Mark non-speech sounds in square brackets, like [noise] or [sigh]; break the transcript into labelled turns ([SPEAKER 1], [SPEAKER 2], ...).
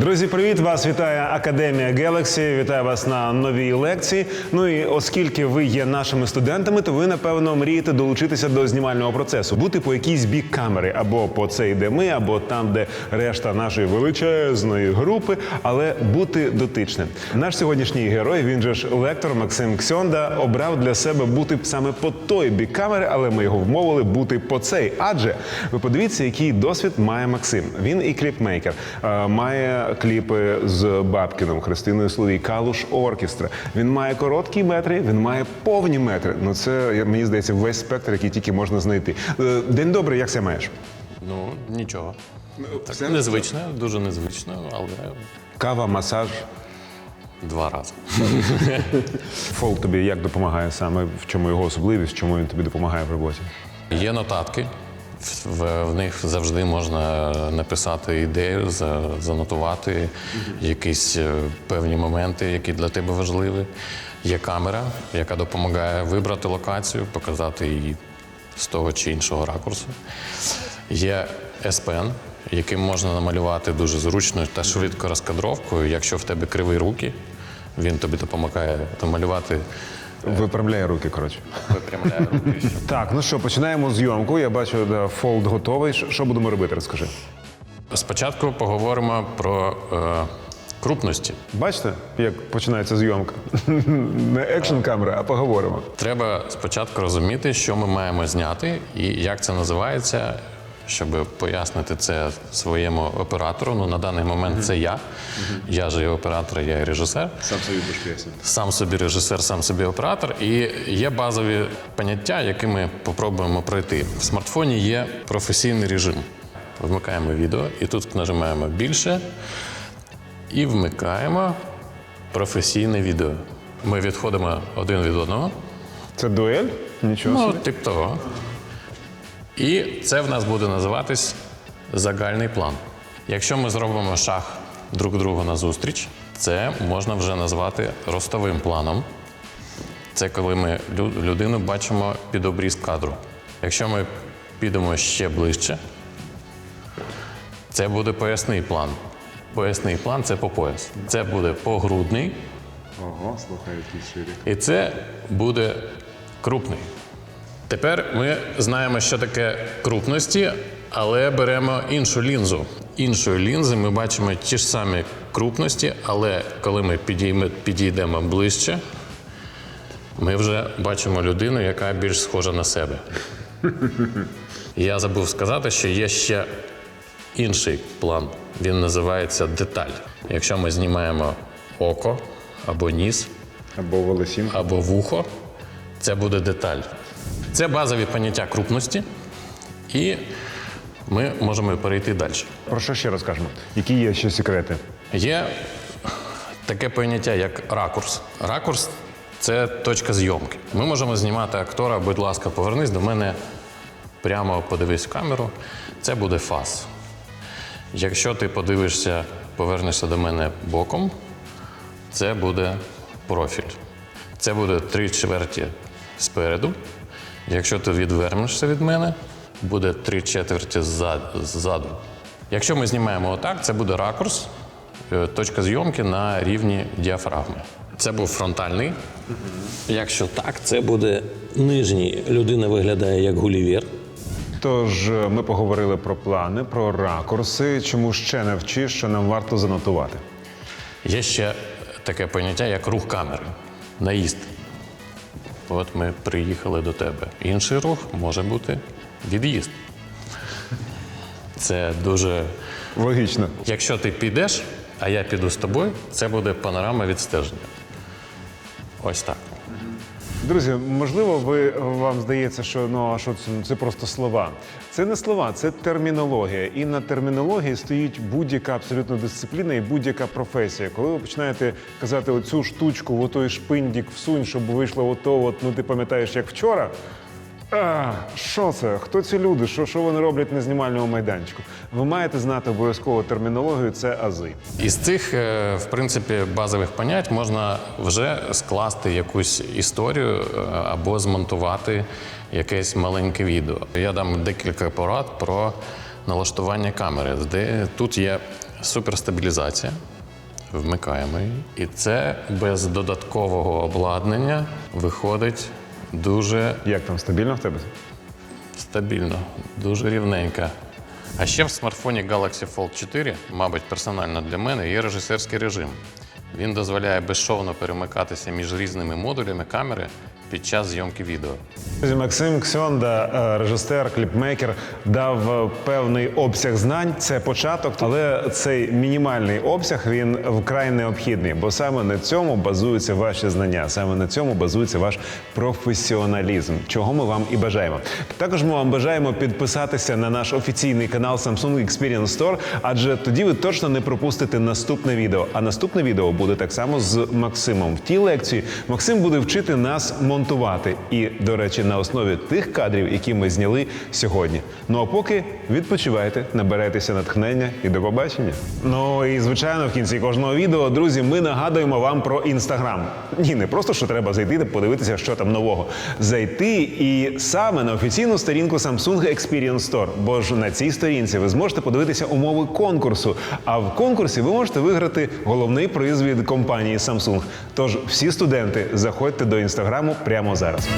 [SPEAKER 1] Друзі, привіт! Вас вітає Академія Galaxy. Вітаю вас на новій лекції. Ну і оскільки ви є нашими студентами, то ви напевно мрієте долучитися до знімального процесу, бути по якійсь бік камери, або по цей, де ми, або там, де решта нашої величезної групи, але бути дотичним. Наш сьогоднішній герой, він же ж лектор Максим Ксьонда, обрав для себе бути саме по той бік камери, але ми його вмовили бути по цей. Адже ви подивіться, який досвід має Максим. Він і кліпмейкер, е, має кліпи з Бабкіном, Христиною Соловій, Калуш Оркестра. Він має короткі метри, він має повні метри. Ну це мені здається весь спектр, який тільки можна знайти. Е, День добрий, як це маєш?
[SPEAKER 2] Ну, нічого.
[SPEAKER 1] все
[SPEAKER 2] Так, незвично, дуже незвично, але
[SPEAKER 1] Кава, масаж,
[SPEAKER 2] два рази.
[SPEAKER 1] фол тобі як допомагає саме, в чому його особливість, чому він тобі допомагає в роботі?
[SPEAKER 2] Є нотатки. В, в них завжди можна написати ідею, за- занотувати якісь е, певні моменти, які для тебе важливі. Є камера, яка допомагає вибрати локацію, показати її з того чи іншого ракурсу. Є S-Pen, яким можна намалювати дуже зручно та швидко розкадровкою. Якщо в тебе криві руки, він тобі допомагає намалювати,
[SPEAKER 1] Виправляє руки, коротше.
[SPEAKER 2] випрямляє руки. щоб
[SPEAKER 1] Так, ну що, починаємо зйомку. Я бачу, да, фолд готовий. Що- Що будемо робити? Розкажи.
[SPEAKER 2] Спочатку поговоримо про е, крупності.
[SPEAKER 1] Бачите, як починається зйомка? [laughs] Не екшн камера, а поговоримо.
[SPEAKER 2] Треба спочатку розуміти, що ми маємо зняти і як це називається, щоб пояснити це своєму оператору. Ну на даний момент це я. Я ж і оператор, я і режисер.
[SPEAKER 1] Сам собі будеш пояснити.
[SPEAKER 2] Сам собі режисер, сам собі оператор. І є базові поняття, які ми попробуємо пройти. В смартфоні є професійний режим. Вмикаємо відео і тут нажимаємо більше і вмикаємо професійне відео. Ми відходимо один від одного.
[SPEAKER 1] Це дуель? Нічого
[SPEAKER 2] Ну,
[SPEAKER 1] собі.
[SPEAKER 2] тип того. І це в нас буде називатись загальний план. Якщо ми зробимо шаг друг другу назустріч, це можна вже назвати ростовим планом. Це коли ми людину бачимо під обріз кадру. Якщо ми підемо ще ближче, це буде поясний план. Поясний план це по пояс. Це буде погрудний,
[SPEAKER 1] Ого, слухай, який ширик.
[SPEAKER 2] і це буде крупний. Тепер ми знаємо, що таке крупності, але беремо іншу лінзу. Іншої лінзи ми бачимо ті ж самі крупності, але коли ми підійдемо ближче, ми вже бачимо людину, яка більш схожа на себе. Я забув сказати, що є ще інший план. Він називається деталь. Якщо ми знімаємо око або ніс,
[SPEAKER 1] Або волосінка.
[SPEAKER 2] або вухо, це буде деталь. Це базові поняття крупності, і ми можемо перейти далі.
[SPEAKER 1] Про що ще розкажемо? Які є ще секрети?
[SPEAKER 2] Є таке поняття, як ракурс. Ракурс це точка зйомки. Ми можемо знімати актора, будь ласка, повернись до мене прямо подивись в камеру. Це буде фас. Якщо ти подивишся, повернешся до мене боком, це буде профіль. Це буде три чверті спереду. Якщо ти відвернешся від мене, буде три четверті ззаду. Якщо ми знімаємо отак, це буде ракурс, е, точка зйомки на рівні діафрагми. Це був фронтальний.
[SPEAKER 3] Якщо так, це буде нижній. Людина виглядає як гулівер.
[SPEAKER 1] Тож е, ми поговорили про плани, про ракурси. Чому ще не вчиш, що нам варто занотувати?
[SPEAKER 2] Є ще таке поняття, як рух камери, наїзд. От ми приїхали до тебе. Інший рух може бути від'їзд. Це дуже.
[SPEAKER 1] Логічно.
[SPEAKER 2] Якщо ти підеш, а я піду з тобою, це буде панорама відстеження. Ось так.
[SPEAKER 1] Друзі, можливо, ви вам здається, що ну а що це, це просто слова. Це не слова, це термінологія. І на термінології стоїть будь-яка абсолютно дисципліна і будь-яка професія. Коли ви починаєте казати оцю штучку, отой шпиндік всунь, щоб вийшло ото, от, ну ти пам'ятаєш, як вчора. Що це? Хто ці люди? Що, що вони роблять на знімальному майданчику? Ви маєте знати обов'язково термінологію, це ази.
[SPEAKER 2] Із цих, е, в принципі, базових понять можна вже скласти якусь історію е, або змонтувати якесь маленьке відео. Я дам декілька порад про налаштування камери, де тут є суперстабілізація. Вмикаємо її. І це без додаткового обладнання виходить дуже
[SPEAKER 1] Як там стабільно в тебе?
[SPEAKER 2] стабільно, дуже рівненько. А ще в смартфоні Galaxy Fold 4, мабуть, персонально для мене, є режисерський режим. Він дозволяє безшовно перемикатися між різними модулями камери під час зйомки відео.
[SPEAKER 1] Друзі, Максим Ксьонда, е, режисер, кліпмейкер, дав е, певний обсяг знань. Це початок, але цей мінімальний обсяг він вкрай необхідний, бо саме на цьому базуються ваші знання, саме на цьому базується ваш професіоналізм, чого ми вам і бажаємо. Також ми вам бажаємо підписатися на наш офіційний канал Samsung Experience Store, адже тоді ви точно не пропустите наступне відео. А наступне відео буде так само з Максимом. В тій лекції Максим буде вчити нас монтувати. І, до речі, на основі тих кадрів, які ми зняли сьогодні. Ну а поки відпочивайте, наберетеся натхнення і до побачення. Ну і звичайно, в кінці кожного відео, друзі, ми нагадуємо вам про інстаграм. Ні, не просто що треба зайти та подивитися, що там нового. Зайти і саме на офіційну сторінку Samsung Experience Store. Бо ж на цій сторінці ви зможете подивитися умови конкурсу. А в конкурсі ви можете виграти головний приз від компанії Samsung. Тож всі студенти заходьте до інстаграму прямо зараз.